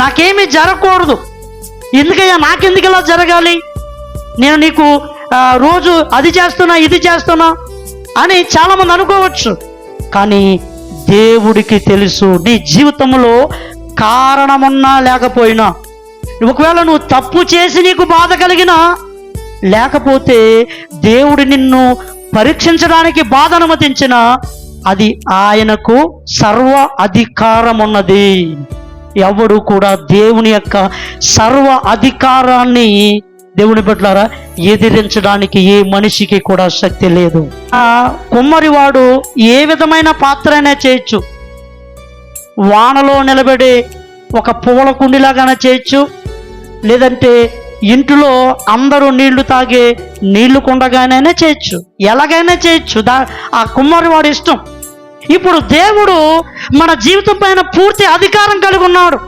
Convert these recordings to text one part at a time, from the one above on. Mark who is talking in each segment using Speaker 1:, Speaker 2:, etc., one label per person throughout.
Speaker 1: నాకేమీ జరగకూడదు. ఎందుకయ్యా? నాకెందుకు ఇలా జరగాలి? నేను నీకు రోజు అది చేస్తున్నా ఇది చేస్తున్నా అని చాలామంది అనుకోవచ్చు. కానీ దేవుడికి తెలుసు నీ జీవితంలో కారణమున్నా లేకపోయినా. ఒకవేళ నువ్వు తప్పు చేసి నీకు బాధ కలిగినా లేకపోతే దేవుడు నిన్ను పరీక్షించడానికి బాధ అనుమతించిన అది ఆయనకు సర్వ అధికారం ఉన్నది ఎవడు కూడా దేవుని యొక్క సర్వ అధికారాన్ని దేవుని బిడ్డలారా ఎదిరించడానికి ఏ మనిషికి కూడా శక్తి లేదు. ఆ కుమ్మరివాడు ఏ విధమైన పాత్ర అయినా చేయొచ్చు. వానలో నిలబడి ఒక పూల కుండిలాగానే చేయొచ్చు. లేదంటే ఇంటిలో అందరూ నీళ్ళు తాగే నీళ్ళు కుండగానైనా చేయొచ్చు. ఎలాగైనా చేయొచ్చు. దా ఆ కుమ్మరివాడు ఇష్టం. ఇప్పుడు దేవుడు మన జీవితం పైన పూర్తి అధికారం కలిగి ఉన్నాడు.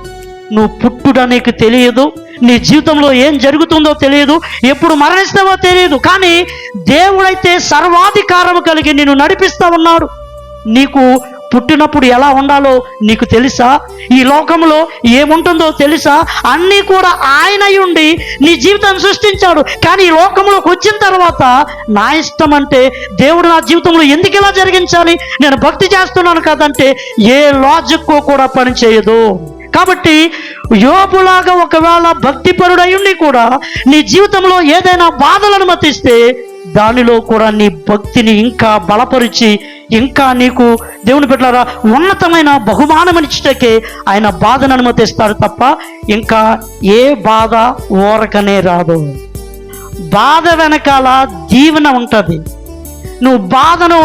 Speaker 1: నువ్వు పుట్టుడ నీకు తెలియదు. నీ జీవితంలో ఏం జరుగుతుందో తెలియదు. ఎప్పుడు మరణిస్తావో తెలియదు. కానీ దేవుడైతే సర్వాధికారం కలిగి నిన్ను నడిపిస్తా ఉన్నాడు. నీకు పుట్టినప్పుడు ఎలా ఉండాలో నీకు తెలుసా? ఈ లోకంలో ఏముంటుందో తెలుసా? అన్నీ కూడా ఆయన ఉండి నీ జీవితాన్ని సృష్టించాడు. కానీ ఈ లోకంలోకి వచ్చిన తర్వాత నా ఇష్టం అంటే దేవుడు నా జీవితంలో ఎందుకు ఇలా జరిగించాలి? నేను భక్తి చేస్తున్నాను కదంటే ఏ లాజిక్ కూడా పనిచేయదు కాబట్టి యోపులాగా ఒకవేళ భక్తిపరుడై ఉండి కూడా నీ జీవితంలో ఏదైనా బాధలు అనుమతిస్తే దానిలో కూడా నీ భక్తిని ఇంకా బలపరిచి ఇంకా నీకు దేవుని పెట్టారా ఉన్నతమైన బహుమానమనిచ్చటకే ఆయన బాధను అనుమతిస్తాడు తప్ప ఇంకా ఏ బాధ ఊరకనే రాదు. బాధ వెనకాల దీవెన ఉంటుంది. నువ్వు బాధను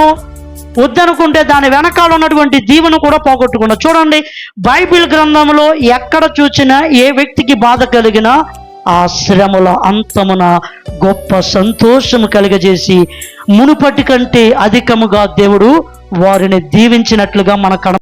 Speaker 1: వద్దనుకుంటే దాని వెనకాల ఉన్నటువంటి దీవెన కూడా పోగొట్టుకున్నావు. చూడండి బైబిల్ గ్రంథంలో ఎక్కడ చూసినా ఏ వ్యక్తికి బాధ కలిగినా ఆ శ్రమల అంతమున గొప్ప సంతోషము కలిగజేసి మునుపటి కంటే అధికముగా దేవుడు వారిని దీవించినట్లుగా మన కడ